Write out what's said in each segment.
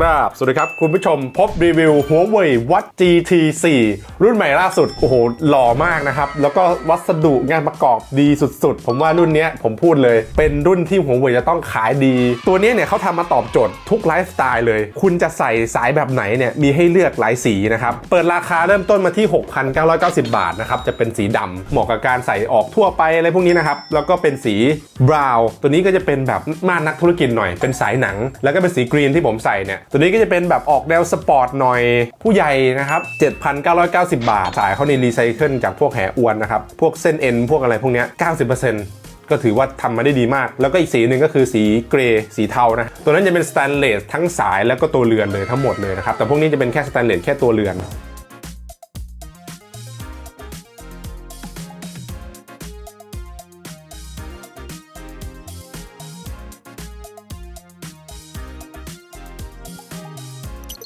กราบ สวัสดีครับ คุณผู้ชมพบรีวิว Huawei Watch GT 4 รุ่นใหม่ล่าสุด โอ้โห หล่อมากนะครับ แล้วก็วัสดุงานประกอบดีสุดๆ ผมว่ารุ่นนี้ผมพูดเลย เป็นรุ่นที่ Huawei จะต้องขายดี ตัวนี้เนี่ยเขาทำมาตอบโจทย์ทุกไลฟ์สไตล์เลย คุณจะใส่สายแบบไหนเนี่ย มีให้เลือกหลายสีนะครับ เปิดราคาเริ่มต้นมาที่ 6,990 บาทนะครับ จะเป็นสีดำเหมาะกับการใส่ออกทั่วไปอะไรพวกนี้นะครับ แล้วก็เป็นสีบราวน์ตัวนี้ก็จะเป็นแบบม่านนักธุรกิจหน่อย เป็นสายหนัง แล้วก็เป็นสีกรีนที่ผมใส่เนี่ยตัวนี้ก็จะเป็นแบบออกแนวสปอร์ตหน่อยผู้ใหญ่นะครับ 7,990 บาท สายเขาในรีไซเคิลจากพวกแหอวนนะครับ พวกเส้นเอ็นพวกอะไรพวกเนี้ย90%ก็ถือว่าทำมาได้ดีมาก แล้วก็อีกสีหนึ่งก็คือสีเกรย์สีเทานะ ตัวนั้นจะเป็นสแตนเลสทั้งสายแล้วก็ตัวเรือนเลยทั้งหมดเลยนะครับ แต่พวกนี้จะเป็นแค่สแตนเลสแค่ตัวเรือน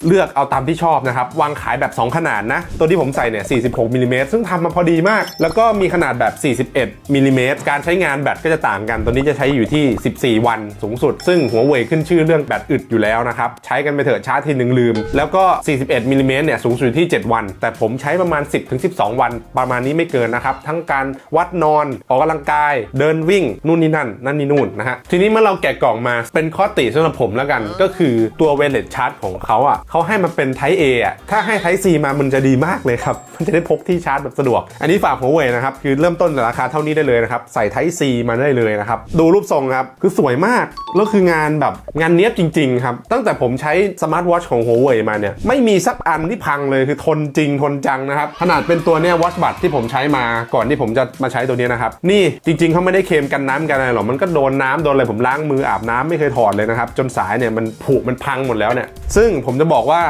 เลือกเอาตามที่ชอบนะครับ วางขายแบบ 2 ขนาดนะ ตัวที่ผมใส่เนี่ย 46มิลลิเมตรซึ่งทำมาพอดีมาก แล้วก็มีขนาดแบบ 41มิลลิเมตรการใช้งานแบตก็จะต่างกัน ตัวนี้จะใช้อยู่ที่ 14 วันสูงสุด ซึ่งหัวเว่ยขึ้นชื่อเรื่องแบตอึดอยู่แล้วนะครับ ใช้กันไปเถอะชาร์จทีหนึ่งลืม แล้วก็ 41มิลลิเมตรเนี่ยสูงสุดที่ 7 วัน แต่ผมใช้ประมาณ 10-12 วัน ประมาณนี้ไม่เกินนะครับทั้งการวัดนอนออกกำลังกาย เดินวิ่งนู่นนี่นั่นนั่นนี่นู่นนะฮะทีนี้เมื่อเราแกะกล่องมาเป็นข้อติสำหรับผมแล้วกัน ก็คือตัวเวเลตชาร์จของเขาอะเขาให้มาเป็น Type A อะถ้าให้ Type C มามันจะดีมากเลยครับ มันจะได้พกที่ชาร์จแบบสะดวก อันนี้ฝากหัวเว่ยนะครับ คือเริ่มต้นราคาเท่านี้ได้เลยนะครับ ใส่ Type C มาได้เลยนะครับ ดูรูปทรงครับ คือสวยมาก แล้วคืองานแบบงานเนี้ยบจริง ๆ ครับ ตั้งแต่ผมใช้สมาร์ทวอชของหัวเว่ยมาเนี่ย ไม่มีสักอันที่พังเลยคือทนจริงทนจังนะครับ ขนาดเป็นตัวเนี้ยวอชบัตที่ผมใช้มาก่อนที่ผมจะมาใช้ตัวนี้นะครับ นี่จริง ๆเขาไม่ได้เคมกันน้ำกันอะไรหรอกมันก็โดนน้ำโดนอะไรผมล้างมืออาบน้ำไม่เคยถอดเลยนะครับจนสายเนี่ยมันผุมันพังหมดแล้วเนี่ยซึ่งผมจะบอกอกว่า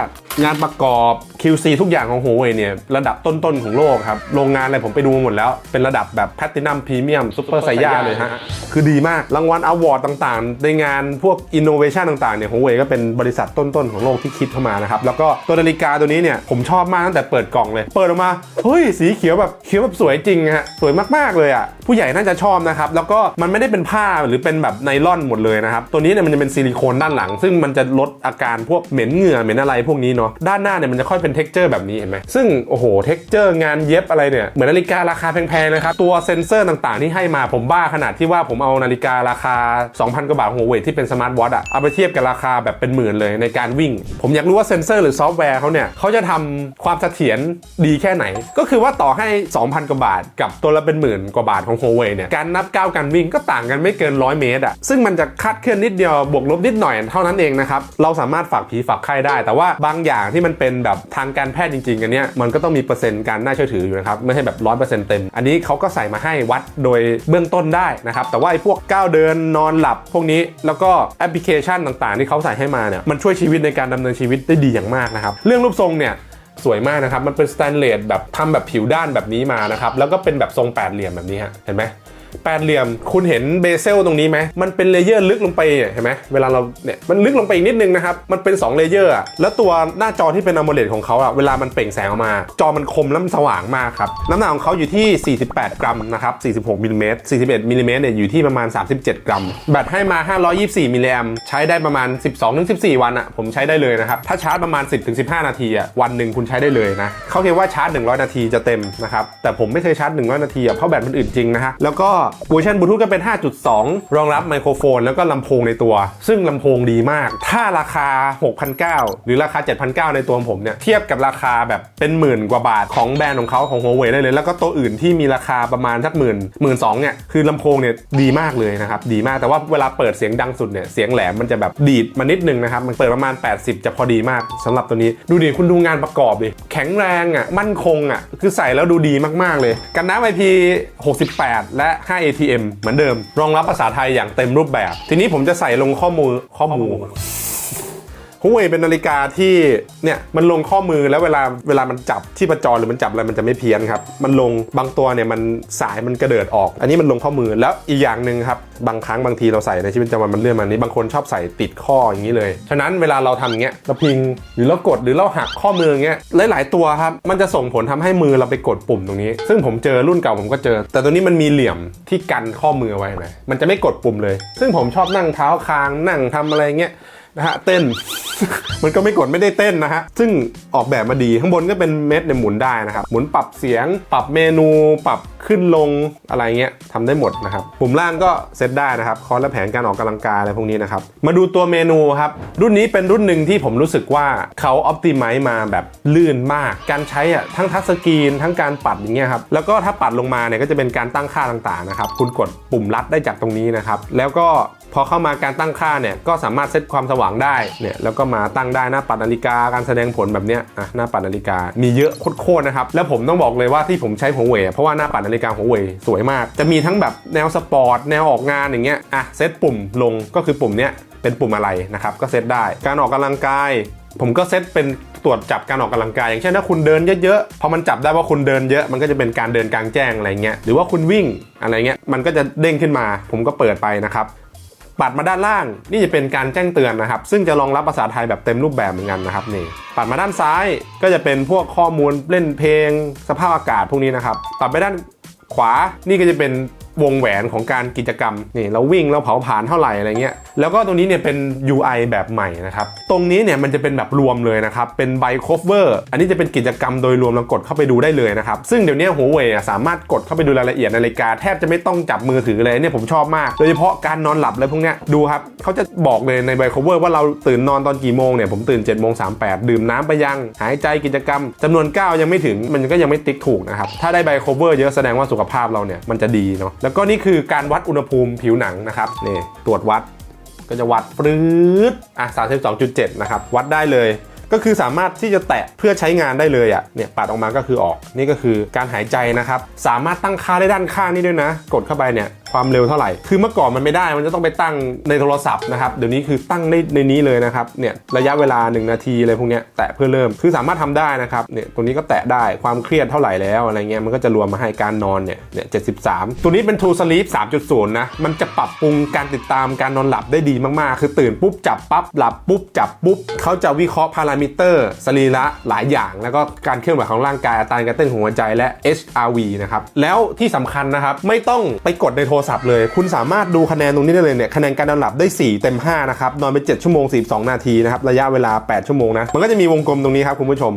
งานประกอบ QC ทุกอย่างของ Huawei เนี่ยระดับต้นๆของโลกครับ โรงงานอะไรผมไปดูมาหมดแล้ว เป็นระดับแบบแพ t ตินัมพรีเมียมซูเปอร์ไซย่าเลยฮะ คือดีมาก รางวัลอวอร์ดต่างๆ ในงานพวกอินโนเวชันต่างๆเนี่ย Huawei ก็เป็นบริษัทต้นๆของโลกที่คิดเข้ามานะครับ แล้วก็ตัวนาฬิกาตัวนี้เนี่ยผมชอบมากตั้งแต่เปิดกล่องเลย เปิดออกมา เฮ้ย สีเขียวแบบเขียวแบบสวยจริงฮะ สวยมากๆเลยอะ ผู้ใหญ่น่าจะชอบนะครับ แล้วก็มันไม่ได้เป็นผ้าหรือเป็นแบบไนล่อนหมดเลยนะครับ ตัวนี้เนี่ยมันจะเป็นซิลิโคนด้านหลัง ซึ่งมันจะลดอาการพวกเหม็นเหงื่อเหม็นอะไรพวกนี้เนาะ ด้านหน้าเนี่ยมันจะค่อยเป็นเท็กเจอร์แบบนี้เห็นไหมซึ่งโอ้โหเท็กเจอร์งานเย็บอะไรเนี่ยเหมือนนาฬิการาคาแพงๆนะครับตัวเซ็นเซอร์ต่างๆที่ให้มาผมบ้าขนาดที่ว่าผมเอานาฬิการาคา 2,000 กว่าบาทของ Huawei ที่เป็นสมาร์ทวอทอะเอาไปเทียบกับราคาแบบเป็นหมื่นเลยในการวิ่ง ผมอยากรู้ว่าเซ็นเซอร์หรือซอฟต์แวร์เขาเนี่ยเขาจะทำความเสถียรดีแค่ไหน ก็คือว่าต่อให้ 2,000 กว่าบาท กับตัวละเป็นหมื่นกว่าบาทของ Huawei เนี่ยการนับก้าวการวิ่งก็ต่างกันไม่เกิน 100 เมตรอะซึ่งมันจะคาดเคลื่อนนิดเดียวบวกลบนิดหน่อยเท่านั้นเองนะครับเราสามารถฝากผีฝากไข้ได้ แต่ว่าบางอย่างที่มันเป็นแบบทางการแพทย์จริงๆอันเนี้ยมันก็ต้องมีเปอร์เซ็นต์การน่าเชื่อถืออยู่นะครับไม่ใช่แบบ100%เต็ม อันนี้เขาก็ใส่มาให้วัดโดยเบื้องต้นได้นะครับแต่ว่าไอ้พวกก้าวเดินนอนหลับพวกนี้แล้วก็แอปพลิเคชันต่างๆ ที่เขาใส่ให้มาเนี่ยมันช่วยชีวิตในการดำเนินชีวิตได้ดีอย่างมากนะครับเรื่องรูปทรงเนี่ยสวยมากนะครับ มันเป็นสแตนเลสแบบทำแบบผิวด้านแบบนี้มานะครับ แล้วก็เป็นแบบทรงแปดเหลี่ยมแบบนี้ฮะ เห็นไหม แปดเหลี่ยม คุณเห็นเบเซลตรงนี้ไหมมันเป็นเลเยอร์ลึกลงไปเห็นไหมเวลาเราเนี่ยมันลึกลงไปอีกนิดนึงนะครับ มันเป็น2เลเยอร์อะแล้วตัวหน้าจอที่เป็นอะโมเลดของเขาอะเวลามันเปล่งแสงออกมา จอมันคมแล้วมันสว่างมากครับน้ำหนักของเขาอยู่ที่ 48 กรัมนะครับ46มิลลิเมตร41มิลลิเมตรเนี่ยอยู่ที่ประมาณ 37 กรัม แบตให้มา 524มิลลิแอมใช้ได้ประมาณ 12-14 วันอะผมใช้ได้เลยนะครับถ้าชาร์จประมาณ 10-15 นาทีอะวันหนึ่งคุณใช้ได้เลยนะเขาเขียนว่าชาร์จ 100 นาทีจะเต็มนะครับแต่ผมไม่เคยชาร์จ 100 นาทีอะเพราะแบตมันอึดจริงนะฮะแล้วก็เวอร์ชันบลูทูธก็เป็น 5.2 รองรับไมโครโฟน แล้วก็ลำโพงในตัว ซึ่งลำโพงดีมาก ถ้าราคา 6,900 หรือราคา 7,900 ในตัวผมเนี่ย เทียบกับราคาแบบเป็นหมื่นกว่าบาทของแบรนด์ของเขาของ Huawei ได้เลย แล้วก็ตัวอื่นที่มีราคาประมาณสักหมื่นหมื่นสองเนี่ย คือลำโพงเนี่ยดีมากเลยนะครับ ดีมาก แต่ว่าเวลาเปิดเสียงดังสุดเนี่ย เสียงแหลมมันจะแบบดีดมานิดนึงนะครับ มันเปิดประมาณ 80 จะพอดีมากสำหรับตัวนี้ ดูดิ คุณดูงานประกอบดิ แข็งแรงอะ มั่นคงอะ คือใส่แล้วดูดีมากๆเลย กันน้ำ IP68 และ5 ATM เหมือนเดิม รองรับภาษาไทยอย่างเต็มรูปแบบ ทีนี้ผมจะใส่ลงข้อมูลข้อมูล ฮ u เว่ยเป็นนาฬิกาที่เนี่ยมันลงข้อมือแล้วเวลาเวลามันจับที่ประจรหรือมันจับอะไรมันจะไม่เพี้ยนครับมันลงบางตัวเนี่ยมันสายมันกระเดิดออก อันนี้มันลงข้อมือแล้วอีกอย่างหนึ่งครับบางครั้งบางทีเราใส่ในชีวิตประจำวันมันเลื่อนมานี้บางคนชอบใส่ติดข้ออย่างนี้เลยฉะนั้นเวลาเราทำเงี้ยเราพิงหรือเรากดหรือเราหักข้อมือเงี้ยหลาย ๆ ตัวครับมันจะส่งผลทำให้มือเราไปกดปุ่มตรงนี้ ซึ่งผมเจอรุ่นเก่าผมก็เจอ แต่ตัวนี้มันมีเหลี่ยมที่กันข้อมือไว้ไหมมันจะไม่กดปุ่มเลย ซึ่งผมชอบนั่งเท้าคางนั่งทำอะไรเงี้ย นะฮะเต้น มันก็ไม่กดไม่ได้เต้นนะฮะซึ่งออกแบบมาดีข้างบนก็เป็นเม็ดเนี่ยหมุนได้นะครับหมุนปรับเสียง ปรับเมนู ปรับขึ้นลงอะไรเงี้ยทำได้หมดนะครับปุ่มล่างก็เซตได้นะครับคอร์สและแผนการออกกำลังกายอะไรพวกนี้นะครับมาดูตัวเมนูครับรุ่นนี้เป็นรุ่นหนึ่งที่ผมรู้สึกว่าเขาออ t ติไม e มาแบบลื่นมาก การใช้อะทั้งทัชสกรีนทั้งการปัดอย่างเงี้ยครับแล้วก็ถ้าปัดลงมาเนี่ยก็จะเป็นการตั้งค่าต่างๆนะครับคุณกดปุ่มลัดได้จากตรงนี้นะครับแล้วก็ พอเข้ามาการตั้งค่าเนี่ยก็สามารถเซตความสว่างได้เนี่ยแล้วก็มาตั้งได้หน้าปัดนาฬิกาการแสดงผลแบบเนี้ยอะหน้าปัดนาฬิกามีเยอะโคตรๆนะครับแล้วผมต้องบอกเลยว่าที่ผมใช้หัวเว่ยเพราะว่าหน้าปัดนาฬิกาหัวเว่ยสวยมาก จะมีทั้งแบบแนวสปอร์ตแนวออกงานอย่างเงี้ยอะเซตปุ่มลงก็คือปุ่มเนี้ยเป็นปุ่มอะไรนะครับก็เซตได้ การออกกำลังกาย ผมก็เซตเป็นตรวจจับการออกกำลังกาย อย่างเช่นถ้าคุณเดินเยอะๆพอมันจับได้ว่าคุณเดินเยอะมันก็จะเป็นการเดินกลางแจ้งอะไรเงี้ยหรือว่าคุณวิ่งอะไรเงี้ยมันก็จะเด้งขึ้นมา ผมก็เปิดไปนะครับ ปัดมาด้านล่าง นี่จะเป็นการแจ้งเตือนนะครับ ซึ่งจะรองรับภาษาไทยแบบเต็มรูปแบบเหมือนกันนะครับนี่ปัดมาด้านซ้ายก็จะเป็นพวกข้อมูลเล่นเพลง สภาพอากาศพวกนี้นะครับปัดไปด้านขวานี่ก็จะเป็น วงแหวนของการกิจกรรมนี่เราวิ่งเราเผาผลาญเท่าไหร่อะไรเงี้ยแล้วก็ตรงนี้เนี่ยเป็น UI แบบใหม่นะครับตรงนี้เนี่ยมันจะเป็นแบบรวมเลยนะครับเป็นไบโคเวอร์อันนี้จะเป็นกิจกรรมโดยรวมเรากดเข้าไปดูได้เลยนะครับซึ่งเดี๋ยวนี้หัวเว่ยสามารถกดเข้าไปดูรายละเอียดนาฬิกาแทบจะไม่ต้องจับมือถือเลยเนี่ยผมชอบมาก โดยเฉพาะการนอนหลับอะไรพวกเนี้ยดูครับเขาจะบอกเลยในไบโคเวอร์ว่าเราตื่นนอนตอนกี่โมงเนี่ยผมตื่น7จ็ดโมงสามแปดดื่มน้ำไปยังหายใจกิจกรรมจำนวน 9 ยังไม่ถึงมันก็ยังไม่ติ๊กถูกนะครับถ้าได้ไบโคเวอร์เยอะแสดงว่าสุขภาพเราเนี่ยมันจะดีเนาะแล้วก็นี่คือการวัดอุณหภูมิผิวหนังนะครับนี่ตรวจวัดก็จะวัดปรื๊ดอะ32.7 นะครับ วัดได้เลย ก็คือสามารถที่จะแตะเพื่อใช้งานได้เลยอะเนี่ยปัดออกมาก็คือออก นี่ก็คือการหายใจนะครับ สามารถตั้งค่าได้ด้านข้างนี่ด้วยนะ กดเข้าไปเนี่ย ความเร็วเท่าไหร่ คือเมื่อก่อนมันไม่ได้ มันจะต้องไปตั้งในโทรศัพท์นะครับ เดี๋ยวนี้คือตั้งในในนี้เลยนะครับ เนี่ยระยะเวลา 1 นาทีอะไรพวกนี้แตะเพื่อเริ่ม คือสามารถทำได้นะครับ เนี่ยตรงนี้ก็แตะได้ ความเครียดเท่าไหร่แล้วอะไรเงี้ย มันก็จะรวมมาให้การนอนเนี่ย เนี่ย73ตัวนี้เป็น True Sleep 3.0 นะ มันจะปรับปรุงการติดตามการนอนหลับได้ดีมากๆ คือตื่นปุ๊บจับปั๊บหลับปุ๊บจับปุ๊บ เขาจะวิเคราะห์พารามิเตอร์สรีระหลายอย่าง แล้วก็การเคลื่อนไหวของร่างกายอัตราการเต้นของหัวใจและ HRV นะครับ แล้วที่สำคัญนะครับ ไม่ต้องไปกดในโทรศัพท์เลย คุณสามารถดูคะแนนตรงนี้ได้เลยเนี่ยคะแนนการนอนหลับได้ 4 เต็ม 5 นะครับ นอนไป 7 ชั่วโมง 42 นาทีนะครับ ระยะเวลา 8 ชั่วโมงนะ มันก็จะมีวงกลมตรงนี้ครับคุณผู้ชม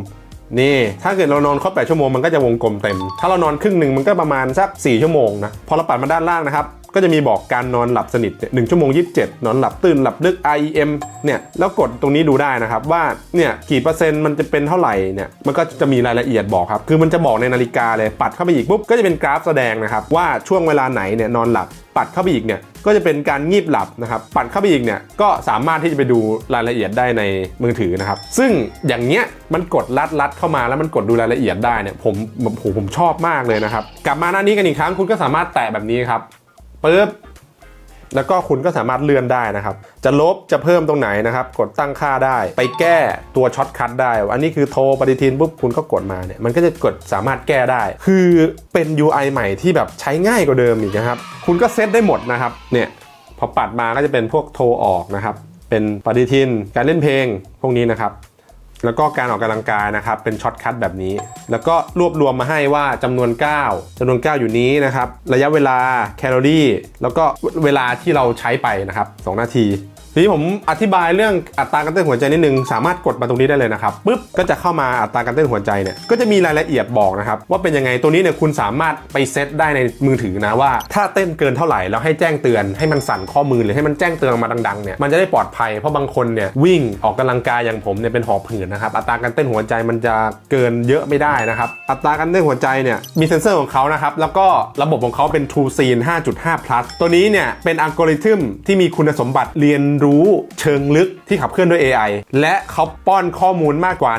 นี่ถ้าเกิดเรานอนครบ8ชั่วโมงมันก็จะวงกลมเต็ม ถ้าเรานอนครึ่งหนึ่งมันก็ประมาณสัก 4 ชั่วโมงนะ พอเราปัดมาด้านล่างนะครับ ก็จะมีบอกการนอนหลับสนิทเนี่ยหนึ่งชั่วโมง 27 นอนหลับตื่นหลับลึก REM เนี่ย แล้วกดตรงนี้ดูได้นะครับว่าเนี่ยกี่เปอร์เซ็นต์มันจะเป็นเท่าไหร่เนี่ย มันก็จะมีรายละเอียดบอกครับ คือมันจะบอกในนาฬิกาเลย ปัดเข้าไปอีกปุ๊บก็จะเป็นกราฟแสดงนะครับว่าช่วงเวลาไหนเนี่ยนอนหลับ ปัดเข้าไปอีกเนี่ยก็จะเป็นการงีบหลับนะครับปัดเข้าไปอีกเนี่ยก็สามารถที่จะไปดูรายละเอียดได้ในมือถือนะครับซึ่งอย่างเนี้ยมันกดลัดลัดเข้ามาแล้วมันกดดูรายละเอียดได้เนี่ยผมผมผมผมชอบมากเลยนะครับกลับมาหน้านี้กันอีกครั้งคุณก็สามารถแตะแบบนี้ครับปึ๊บ แล้วก็คุณก็สามารถเลื่อนได้นะครับ จะลบจะเพิ่มตรงไหนนะครับ กดตั้งค่าได้ ไปแก้ตัวช็อตคัทได้ อันนี้คือโทรปฏิทินปุ๊บคุณก็กดมาเนี่ย มันก็จะกดสามารถแก้ได้ คือเป็น UI ใหม่ที่แบบใช้ง่ายกว่าเดิมอีกนะครับ คุณก็เซตได้หมดนะครับ เนี่ย พอปัดมาก็จะเป็นพวกโทรออกนะครับ เป็นปฏิทิน การเล่นเพลง พวกนี้นะครับ แล้วก็การออกกำลังกายนะครับ เป็นช็อตคัทแบบนี้ แล้วก็รวบรวมมาให้ว่าจำนวน 9จำนวน 9 อยู่นี้นะครับ ระยะเวลาแคลอรี่ แล้วก็เวลาที่เราใช้ไปนะครับ 2 นาที ทีนี้ผมอธิบายเรื่องอัตราการเต้นหัวใจนิดนึง สามารถกดมาตรงนี้ได้เลยนะครับปุ๊บก็จะเข้ามาอัตราการเต้นหัวใจเนี่ยก็จะมีรายละเอียดบอกนะครับว่าเป็นยังไงตัวนี้เนี่ยคุณสามารถไปเซตได้ในมือถือนะว่า ถ้าเต้นเกินเท่าไหร่แล้วให้แจ้งเตือนให้มันสั่นข้อมือหรือให้มันแจ้งเตือนออกมาดังๆเนี่ยมันจะได้ปลอดภัยเพราะบางคนเนี่ยวิ่งออกกำลังกายอย่างผมเนี่ยเป็นหอบหืดนะครับอัตราการเต้นหัวใจมันจะเกินเยอะไม่ได้นะครับอัตราการเต้นหัวใจเนี่ยมีเซ็นเซอร์ของเขานะครับแล้วก็ระบบของเขาเป็น True Scene 5.5 plus ตัวนี้เนี่ยเป็นอัลกอริทึมที่มีคุณสมบัติเรียนรู้เชิงลึกที่ขับเคลื่อนด้วย AI และเขาป้อนข้อมูลมากกว่า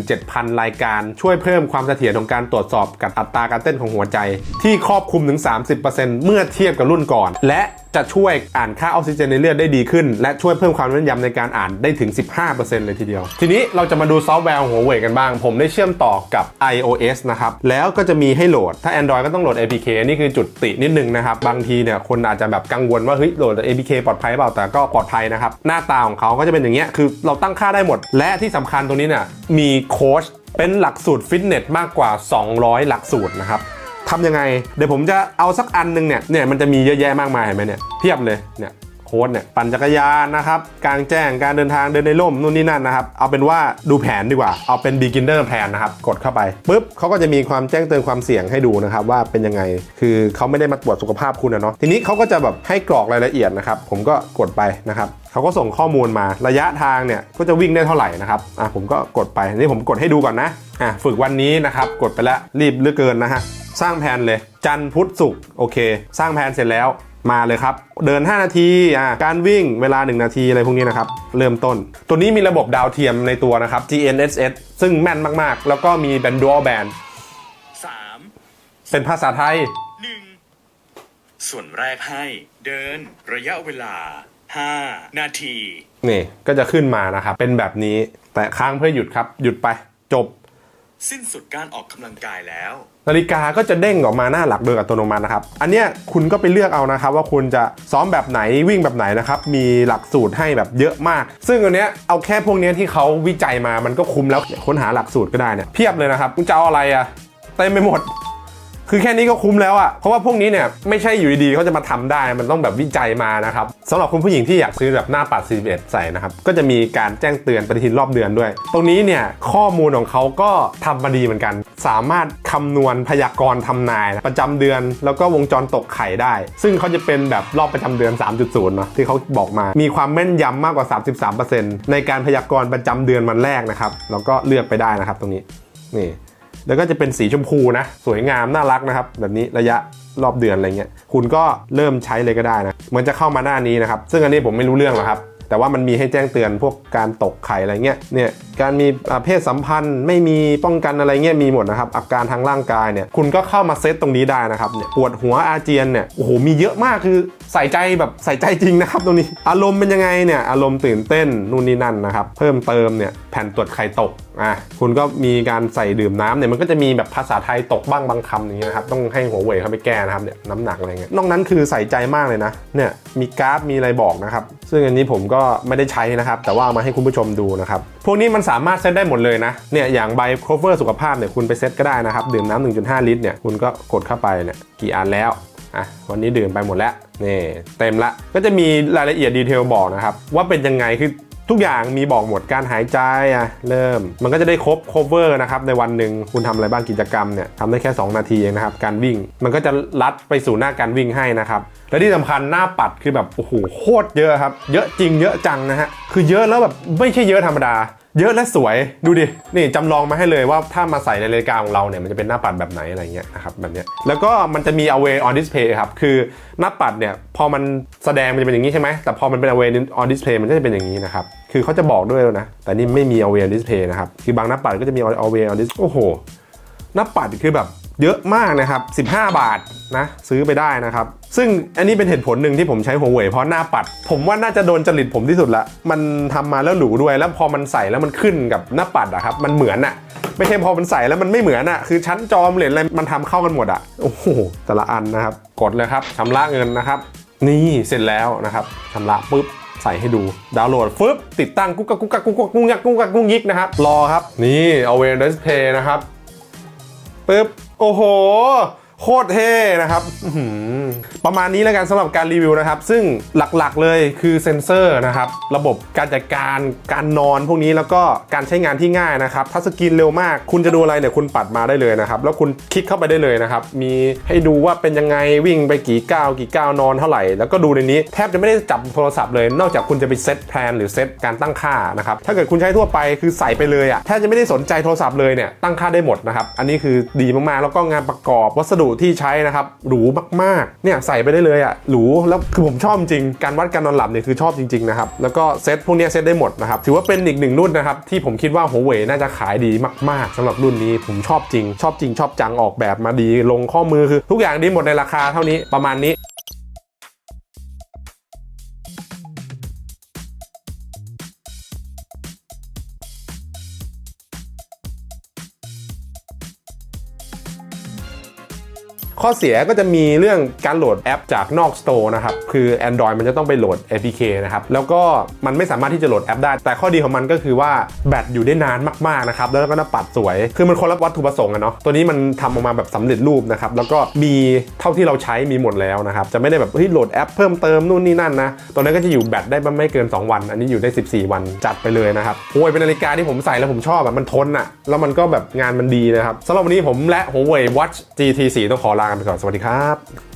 17,000 รายการ ช่วยเพิ่มความเสถียรของการตรวจสอบกับอัตราการเต้นของหัวใจ ที่ครอบคลุมถึง 30%เมื่อเทียบกับรุ่นก่อน และจะช่วยอ่านค่าออกซิเจนในเลือดได้ดีขึ้น และช่วยเพิ่มความแม่นยำในการอ่านได้ถึง 15%เลยทีเดียว ทีนี้เราจะมาดูซอฟต์แวร์ของหัวเว่กันบ้าง ผมได้เชื่อมต่อกับ iOS นะครับ แล้วก็จะมีให้โหลด ถ้า Android ก็ต้องโหลด APK นี่คือจุดตินิดนึงนะครับ บางทีเนี่ยคนอาจจะแบบกังวลว่าเฮ้ยโหลด APK ปลอดภัยเปล่าแต่ก็ปลอดภัยนะครับ หน้าตาของเขาก็จะเป็นอย่างเงี้ยคือเราตั้งค่าได้หมด และที่สำคัญตรงนี้เนี่ยมีโค้ชเป็นหลักสูตรฟิตเนสมากกว่า 200 หลักสูตรนะครับทำยังไง เดี๋ยวผมจะเอาสักอันหนึงเนี่ยเนี่ยมันจะมีเยอะแยะมากมายเห็นไหมเนี่ยเพียบเลยเนี่ย โค้ดเนี่ยปั่นจักรยานนะครับกลางแจ้งการเดินทางเดินในร่มนู่นนี่นั่นนะครับเอาเป็นว่าดูแผนดีกว่า เอาเป็น beginner plan นะครับกดเข้าไปปุ๊บเขาก็จะมีความแจ้งเตือนความเสี่ยงให้ดูนะครับว่าเป็นยังไงคือเขาไม่ได้มาตรวจสุขภาพคุณนะเนาะทีนี้เขาก็จะแบบให้กรอกรายละเอียดนะครับผมก็กดไปนะครับเขาก็ส่งข้อมูลมาระยะทางเนี่ยก็จะวิ่งได้เท่าไหร่นะครับอะผมก็กดไปนี่ผมกดให้ดูก่อนนะอะฝึกวันนี้นะครับกดไปแล้วรีบเลือเกินนะฮะสร้างแผนเลยจันทร์พุธศุกร์โอเค สร้างแผนเสร็จแล้ว มาเลยครับ เดิน 5 นาทีอ่าการวิ่งเวลา 1 นาทีอะไรพวกนี้นะครับ เริ่มต้น ตัวนี้มีระบบดาวเทียมในตัวนะครับ GNSS ซึ่งแม่นมากๆ แล้วก็มีแบนดูอัลแบนสามเป็นภาษาไทยหนึ่งส่วนแรกให้เดินระยะเวลา 5 นาที นี่ก็จะขึ้นมานะครับ เป็นแบบนี้แต่ค้างเพื่อหยุดครับ หยุดไปจบ สิ้นสุดการออกกำลังกายแล้ว นาฬิกาก็จะเด้งออกมาหน้าหลักโดยอัตโนมัตินะครับ อันเนี้ยคุณก็ไปเลือกเอานะครับ ว่าคุณจะซ้อมแบบไหนวิ่งแบบไหนนะครับ มีหลักสูตรให้แบบเยอะมาก ซึ่งอันเนี้ยเอาแค่พวกเนี้ยที่เขาวิจัยมามันก็คุ้มแล้วค้นหาหลักสูตรก็ได้เนี่ยเพียบเลยนะครับคุณจะเอาอะไรอะเต็มไปหมด คือแค่นี้ก็คุ้มแล้วอะ่ะเพราะว่าพวกนี้เนี่ยไม่ใช่อยู่ดีๆเขาจะมาทำได้มันต้องแบบวิจัยมานะครับสำหรับคุณผู้หญิงที่อยากซื้อแบบหน้าปัด 41 ใส่นะครับก็จะมีการแจ้งเตือนปฏิทินรอบเดือนด้วย ตรงนี้เนี่ยข้อมูลของเขาก็ทำมาดีเหมือนกัน สามารถคำนวณพยากรณ์ทำนายประจำเดือน แล้วก็วงจรตกไข่ได้ ซึ่งเขาจะเป็นแบบรอบประจำเดือน 3.0เนาะที่เขาบอกมา มีความแม่นยำมากกว่า 33%ในการพยากรณ์ประจำเดือนวันแรกนะครับแล้วก็เลือกไปได้นะครับตรงนี้นี่ แล้วก็จะเป็นสีชมพูนะ สวยงามน่ารักนะครับ แบบนี้ระยะรอบเดือนอะไรเงี้ยคุณก็เริ่มใช้เลยก็ได้นะมันจะเข้ามาหน้านี้นะครับ ซึ่งอันนี้ผมไม่รู้เรื่องหรอกครับแต่ว่ามันมีให้แจ้งเตือนพวกการตกไข่อะไรเงี้ย เนี่ยการมีเพศสัมพันธ์ไม่มีป้องกันอะไรเงี้ยมีหมดนะครับ อาการทางร่างกายเนี่ยคุณก็เข้ามาเซตตรงนี้ได้นะครับเนี่ยปวดหัวอาเจียนเนี่ยโอ้โหมีเยอะมากคือ ใส่ใจแบบใส่ใจจริงนะครับตรงนี้ อารมณ์เป็นยังไงเนี่ยอารมณ์ตื่นเต้นนู่นนี่นั่นนะครับเพิ่มเติมเนี่ยแผ่นตรวจไข่ตกอะคุณก็มีการใส่ดื่มน้ำเนี่ยมันก็จะมีแบบภาษาไทยตกบ้างบางคำอย่างเงี้ยนะครับต้องให้หัวเว่ยเข้าไปแก้นะครับเนี่ยน้ำหนักอะไรเงี้ยนอกนั้นคือใส่ใจมากเลยนะเนี่ยมีกราฟมีอะไรบอกนะครับซึ่งอันนี้ผมก็ไม่ได้ใช้นะครับแต่ว่ามาให้คุณผู้ชมดูนะครับพวกนี้มันสามารถเซตได้หมดเลยนะเนี่ยอย่างใบโคเวอร์สุขภาพเนี่ยคุณไปเซตก็ได้นะครับดื่มน้ำ1.5 ลิตรเนี่ยคุณก็กดเข้าไปเนี่ยกี่อันแล้ว อะวันนี้ดื่มไปหมดแล้วนี่เต็มละก็จะมีรายละเอียดดีเทลบอกนะครับ ว่าเป็นยังไงคือทุกอย่างมีบอกหมดการหายใจอะเริ่ม มันก็จะได้ครบ cover นะครับในวันหนึ่งคุณทำอะไรบ้างกิจกรรมเนี่ยทำได้แค่ 2 นาทีเองนะครับ การวิ่งมันก็จะลัดไปสู่หน้าการวิ่งให้นะครับ และที่สำคัญหน้าปัดคือแบบโอ้โหโคตรเยอะครับ เยอะจริงเยอะจังนะฮะคือเยอะแล้วแบบไม่ใช่เยอะธรรมดา เยอะและสวยดูดิ นี่จำลองมาให้เลยว่าถ้ามาใส่ในนาฬิกาของเราเนี่ย มันจะเป็นหน้าปัดแบบไหนอะไรเงี้ยนะครับแบบเนี้ยแล้วก็มันจะมี away on display ครับ คือหน้าปัดเนี่ย พอมันแสดงมันจะเป็นอย่างนี้ใช่ไหม แต่พอมันเป็น away on display มันก็จะเป็นอย่างนี้นะครับ คือเขาจะบอกด้วยนะ แต่นี่ไม่มี away on display นะครับ คือบางหน้าปัดก็จะมี away on display โอ้โห หน้าปัดคือแบบ เยอะมากนะครับ 15 บาทนะซื้อไปได้นะครับ ซึ่งอันนี้เป็นเหตุผลหนึ่งที่ผมใช้หัวเว่ยเพราะหน้าปัด ผมว่าน่าจะโดนจริตผมที่สุดละ มันทำมาแล้วหรูด้วย แล้วพอมันใส่แล้วมันขึ้นกับหน้าปัดอะครับ มันเหมือนอะไม่ใช่พอมันใส่แล้วมันไม่เหมือนอะคือชั้นจอมเหรียญอะไรมันทำเข้ากันหมดอะโอ้โหแต่ละอันนะครับ กดเลยครับชำระเงินนะครับ นี่เสร็จแล้วนะครับชำระปุ๊บใส่ให้ดูดาวน์โหลดฟึบติดตั้งกุ๊กกักกุ๊กกักกุ๊กกักกุ๊กยักกุ๊กกักกุ๊กยิกนะครับรอครับ นี่เอาเวนดิสเพย์นะครับปึ๊บ โอ้โห โคตรเท่นะครับประมาณนี้แล้วกันสำหรับการรีวิวนะครับ ซึ่งหลักๆเลยคือเซ็นเซอร์นะครับ ระบบการจัดการการนอนพวกนี้แล้วก็การใช้งานที่ง่ายนะครับทัชสกรีนเร็วมาก คุณจะดูอะไรเนี่ยคุณปัดมาได้เลยนะครับ แล้วคุณคลิกเข้าไปได้เลยนะครับ มีให้ดูว่าเป็นยังไงวิ่งไปกี่ก้าวกี่ก้าวนอนเท่าไหร่ แล้วก็ดูในนี้แทบจะไม่ได้จับโทรศัพท์เลย นอกจากคุณจะไปเซตแพลนหรือเซตการตั้งค่านะครับถ้าเกิดคุณใช้ทั่วไปคือใส่ไปเลยอะแทบจะไม่ได้สนใจโทรศัพท์เลยเนี่ยตั้งค่าได้หมดนะครับอันนี้คือดีมากๆแล้วก็งานประกอบวัสดุที่ใช้นะครับหรูมากๆเนี่ยใส่ไปได้เลยอะหรูแล้วคือผมชอบจริงการวัดการนอนหลับเนี่ยคือชอบจริงๆนะครับแล้วก็เซตพวกนี้เซตได้หมดนะครับถือว่าเป็นอีกหนึ่งรุ่นนะครับที่ผมคิดว่าหัวเว่ยน่าจะขายดีมาก ๆสำหรับรุ่นนี้ผมชอบจริง ชอบจริงชอบจังออกแบบมาดีลงข้อมือคือทุกอย่างดีหมดในราคาเท่านี้ประมาณนี้ ข้อเสียก็จะมีเรื่องการโหลดแอปจากนอกสโตร์นะครับ คือ Android มันจะต้องไปโหลด APK นะครับ แล้วก็มันไม่สามารถที่จะโหลดแอปได้ แต่ข้อดีของมันก็คือว่าแบตอยู่ได้นานมากๆนะครับ แล้วก็หน้าปัดสวย คือมันคนละวัตถุประสงค์อะเนาะ ตัวนี้มันทำออกมาแบบสำเร็จรูปนะครับ แล้วก็มีเท่าที่เราใช้มีหมดแล้วนะครับ จะไม่ได้แบบเฮ้ยโหลดแอปเพิ่มเติมนู่นนี่นั่นนะ ตัวนั้นก็จะอยู่แบตได้ไม่เกิน 2 วัน อันนี้อยู่ได้ 14 วันจัดไปเลยนะครับ โอ้ยเป็นนาฬิกาที่ผมใส่แล้วผมชอบแบบมันทนอะแล้วมันก็แบบงานมันดีนะครับสำหรับวันนี้ผมและ Huawei Watch GT4 ต้องขอลากันไปก่อนสวัสดีครับ